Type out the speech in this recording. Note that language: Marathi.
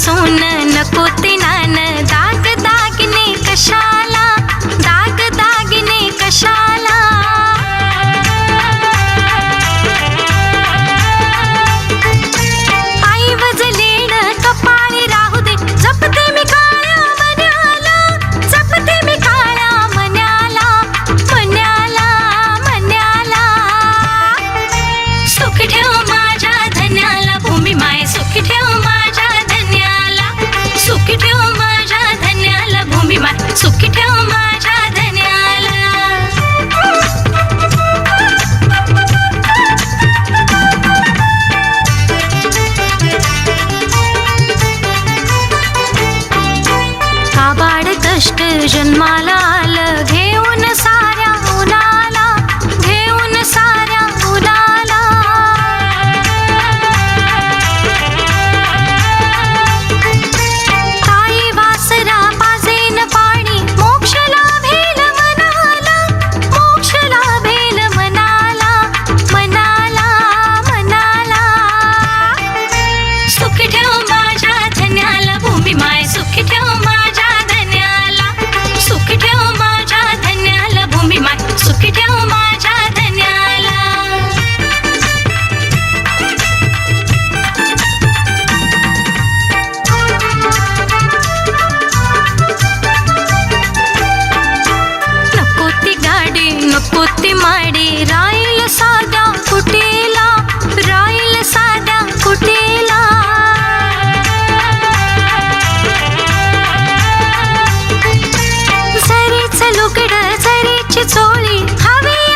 सोन नको न दाग दागिने कशा Vision Mala. कुठे माडे राईल साध्या कुठेला राईल साध्या कुठेला झरीच लुगड झरीची चोळी हवी